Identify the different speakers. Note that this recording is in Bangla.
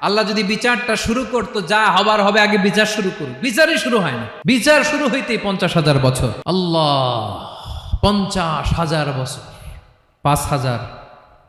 Speaker 1: আল্লাহ যদি বিচারটা শুরু করতো, যা হবার হবে আগে বিচার শুরু করুক। বিচারই শুরু হয় না। বিচার শুরু হইতেই পঞ্চাশ হাজার বছর। আল্লাহ, পঞ্চাশ হাজার বছর। পাঁচ হাজার